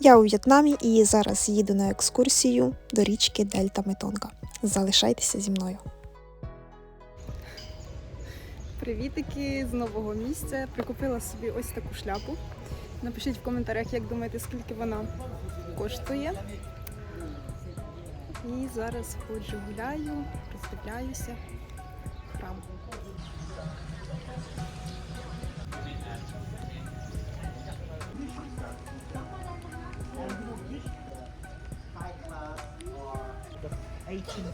Я у В'єтнамі і зараз їду на екскурсію до річки Дельта Метонга. Залишайтеся зі мною. Привітики з нового місця. Прикупила собі ось таку шляпу. Напишіть в коментарях, як думаєте, скільки вона коштує. І зараз ходжу гуляю, роздивляюся храм. eighteen.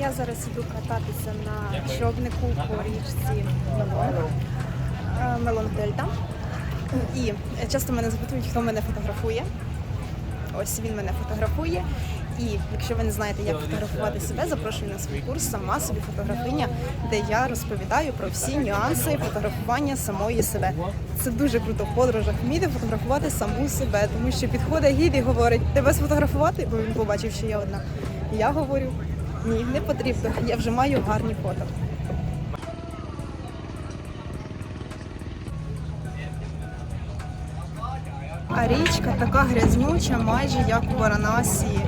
Я зараз іду кататися на човнику по річці Мелон, Е, Мелон Дельта. І часто мене запитують, хто мене фотографує. Ось він мене фотографує. І якщо ви не знаєте, як фотографувати себе, запрошую на свій курс сама собі фотографиня, де я розповідаю про всі нюанси фотографування самої себе. Це дуже круто в подорожах вміти фотографувати саму себе, тому що підходить гід і говорить, тебе сфотографувати, бо він побачив, що я одна. І я говорю, ні, не потрібно. Я вже маю гарні фото. А річка така грязнюча, майже як у Варанасі.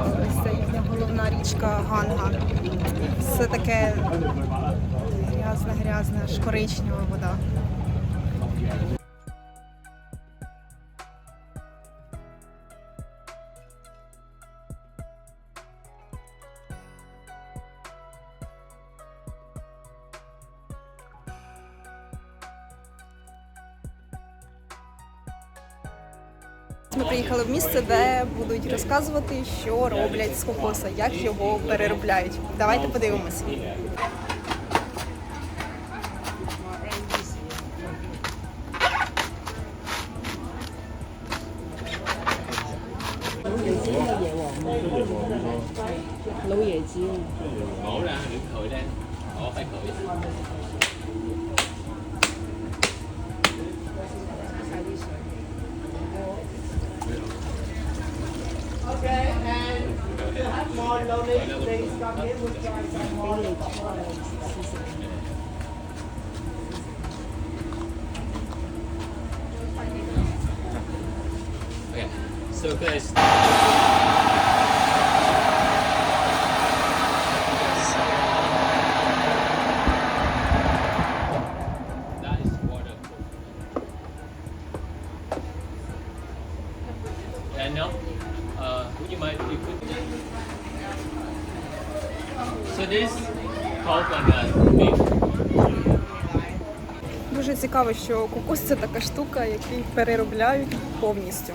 Ось це їхня головна річка Ганга. Все таке грязна, грязна, аж коричнева вода. Ми приїхали в місце, де будуть розказувати, що роблять з кокоса, як його переробляють. Давайте подивимося. Okay, so guys. Цікаво, що кокос це така штука, яку переробляють повністю.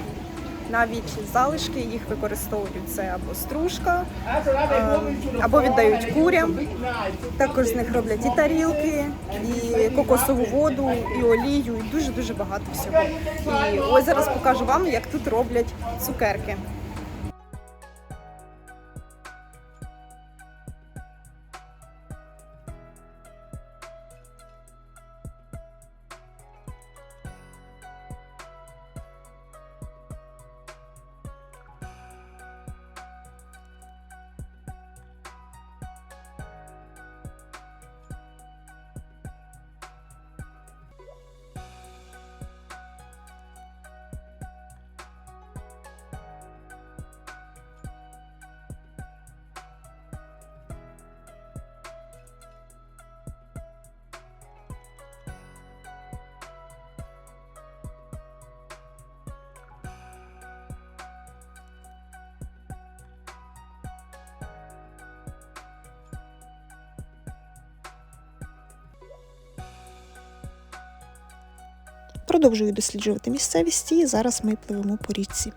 Навіть залишки їх використовують це або стружка, е, або віддають курям. Також з них роблять і тарілки, і кокосову воду, і олію, і дуже дуже багато всього. І ось зараз покажу вам, як тут роблять цукерки. Продовжую досліджувати місцевість і зараз ми пливемо по річці.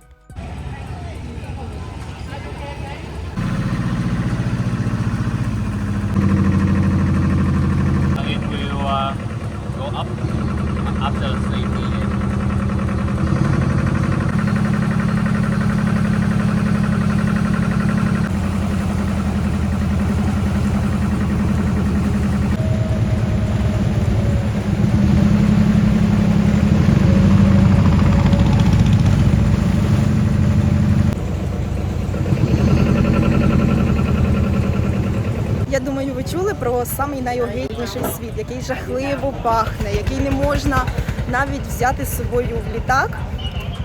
Про самий найогидніший світ, який жахливо пахне, який не можна навіть взяти з собою в літак.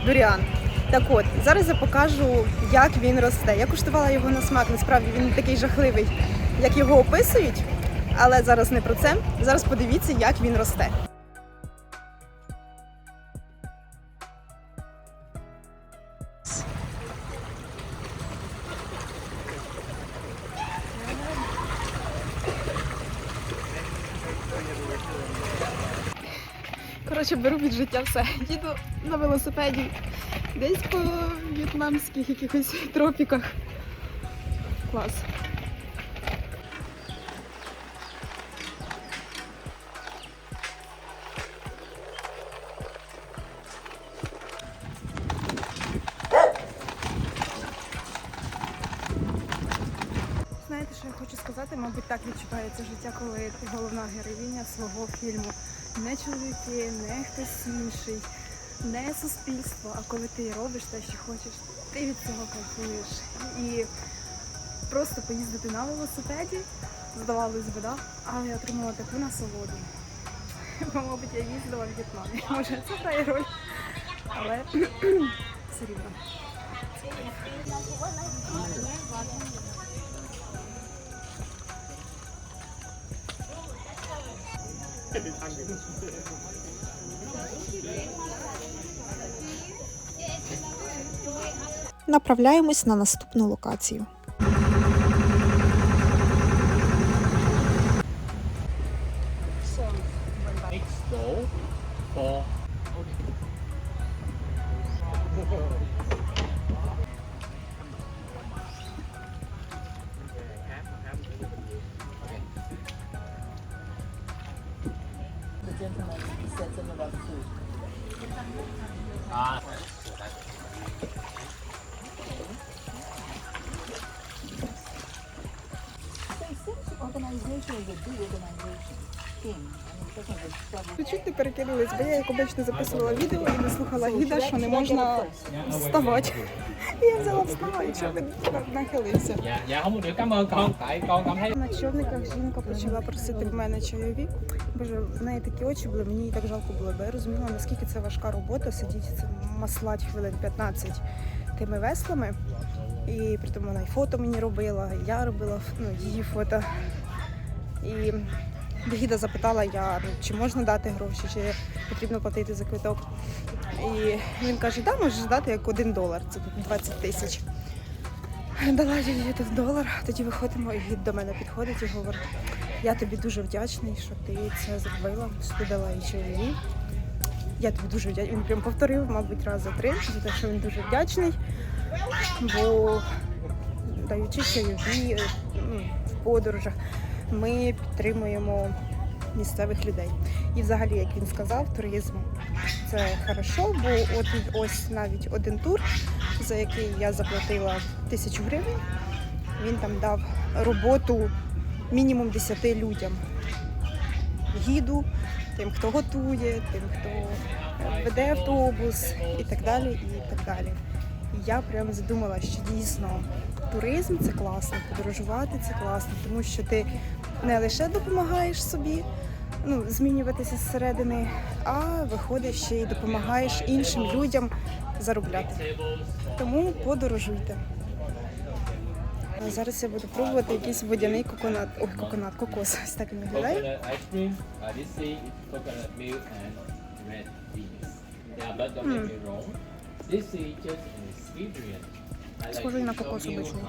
Дуріан. Так от, зараз я покажу, як він росте. Я куштувала його на смак, насправді він такий жахливий, як його описують. Але зараз не про це. Зараз подивіться, як він росте. Беру від життя все. Їду на велосипеді десь по в'єтнамських якихось тропіках. Клас. Знаєте, що я хочу сказати? Мабуть, так відчувається життя, коли головна героїня свого фільму. Не чоловіки, не хтось інший, не суспільство, а коли ти робиш те, що хочеш, ти від цього кайфуєш. І просто поїздити на велосипеді, здавалось би, да? але я отримала таку насолоду. Бо, мабуть, я їздила в В'єтнамі. Може, це грає роль. Але все рівно. Направляємось на наступну локацію. Next door Ви чуть не перекинулись, бо я як обично записувала відео і не слухала гіда, що не можна вставати. І я взяла встала, і щоб нахилився. На човниках жінка почала просити в мене чайові. Боже, в неї такі очі були, мені їй так жалко було, бо я розуміла, наскільки це важка робота, сидіти це маслать хвилин 15 тими веслами. І при тому вона і фото мені робила, і я робила ну, її фото. І гіда запитала я, ну, чи можна дати гроші, чи потрібно платити за квиток. І він каже, да, можеш дати як один долар, це 20 тисяч. Дала я їй один долар, тоді виходимо, і гід до мене підходить і говорить, я тобі дуже вдячний, що ти це зробила, що ти дала їй чайові. Я тобі дуже вдячний. Він прям повторив, мабуть, раз за три, за те, що він дуже вдячний. Бо даючи чайові ну, в подорожах, ми підтримуємо місцевих людей. І взагалі, як він сказав, туризм це хорошо, бо от ось навіть один тур, за який я заплатила тисячу гривень, він там дав роботу мінімум 10 людям. Гіду, тим, хто готує, тим, хто веде автобус і так далі. І так далі. І я прямо задумала, що дійсно туризм це класно, подорожувати це класно, тому що ти не лише допомагаєш собі ну, змінюватися зсередини, а виходиш ще й допомагаєш іншим людям заробляти. Тому подорожуйте. Зараз я буду пробувати якийсь водяний коконат. Ой, коконат, кокос. Ось так він виглядає. like Схожий на show кокос обичний.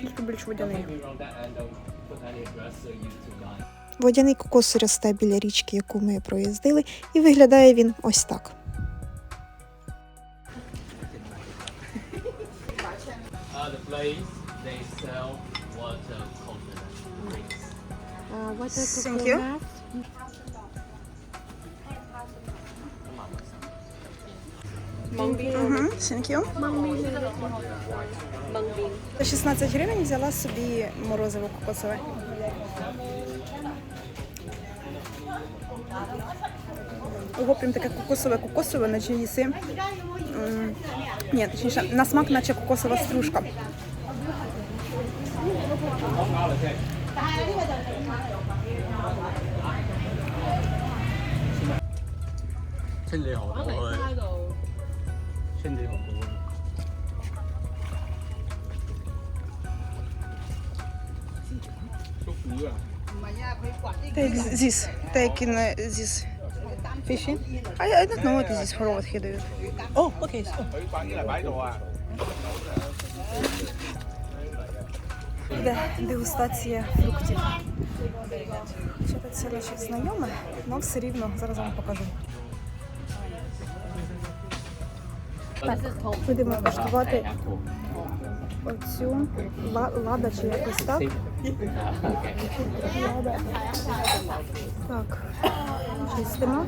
Тільки більш водяний. You Водяний кокос росте біля річки, яку ми проїздили, і виглядає він ось так. uh, the coconut. Угу, thank you. За 16 гривень взяла собі морозиво кокосове. Ого, прям таке кокосове кокосове, наче їси. М, Ні, точніше, на смак, наче кокосова стружка. 清理 Şimdi yok. Take this, taking uh, this fishing. I, I don't know what is for what he does. Oh, okay. So. Іде дегустація фруктів. Ще це наших знайомих, але все рівно зараз вам покажу. Так, будемо коштувати оцю лада чи якось так. Лада. Так, чистимо.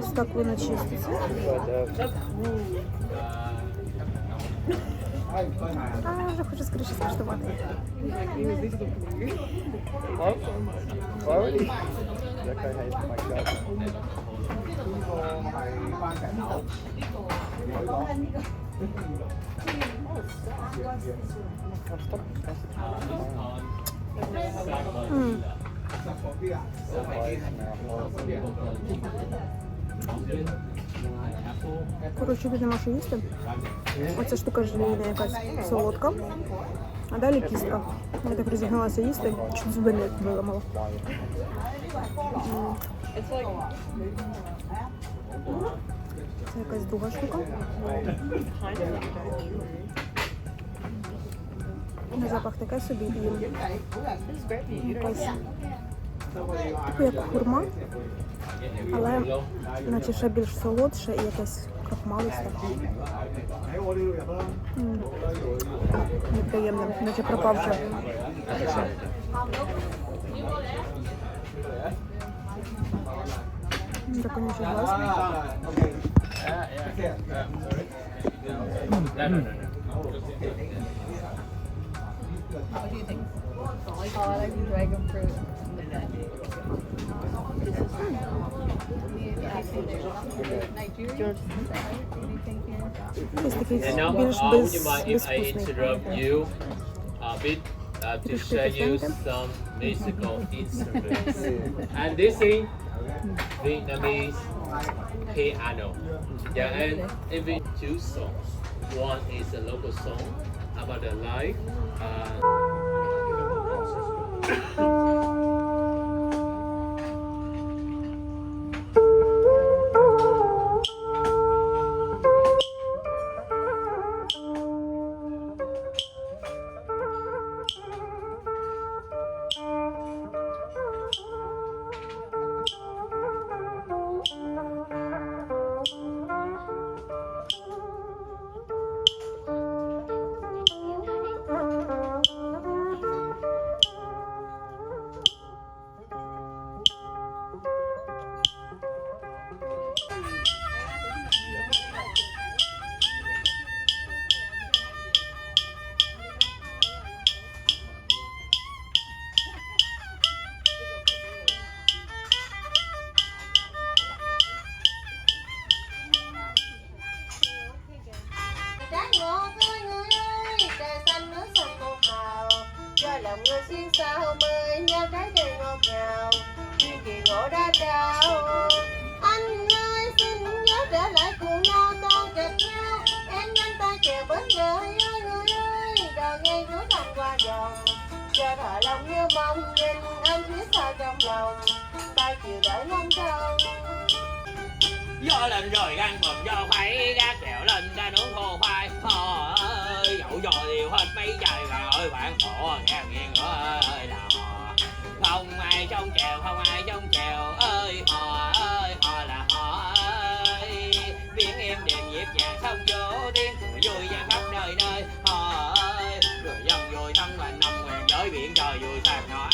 Ось так воно чиститься. А, вже хочу скоріше скуштувати. М. Коротше, нема що їсти. Оця штука желейна якась солодка. А далі кістка. Я так розігналася їсти, чуть зуби не виламала. Це якась друга штука. На запах таке собі якась типу як хурма, але наче ще більш солодше і якесь крахмалисте. М. Неприємне, наче пропавши. Закончив глаз. No, no, no, no. Oh, I like the dragon fruit. And now, uh, would you mind if I interrupt you a bit uh, to show you some musical instruments? and this is Vietnamese piano. Yeah, and even two songs. One is a local song about the life. Uh, ta chiều gió lên rồi gan bầm gió khoái gác kẹo lên ra nướng khô khoai. Hò ơi dậu dò điều hết mấy trời bà ơi bạn khổ ngang nghiêng ơi đò. Hò không ai trong chèo không ai trong chèo ơi, hò ơi, hò là hò, ơi. Biển em đẹp nhịp nhàng sông vô tiên vui vang khắp nơi nơi. Hò, ơi, người dân vui thân và nằm nguyện với biển trời vui sang nói.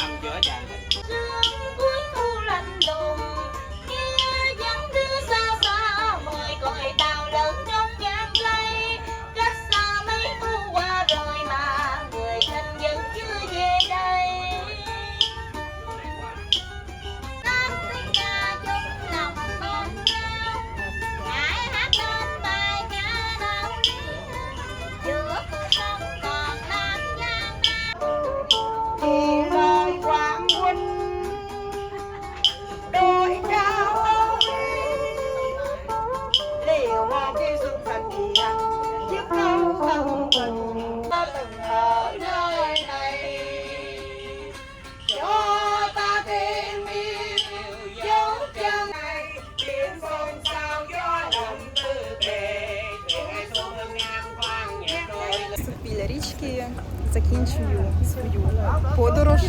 Закінчую свою подорож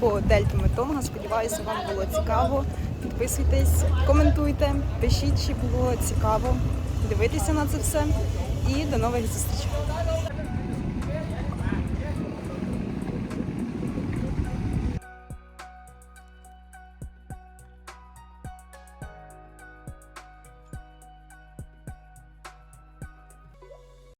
по дельті Метонга. Сподіваюся, вам було цікаво. Підписуйтесь, коментуйте, пишіть, чи було цікаво дивитися на це все. І до нових зустрічей.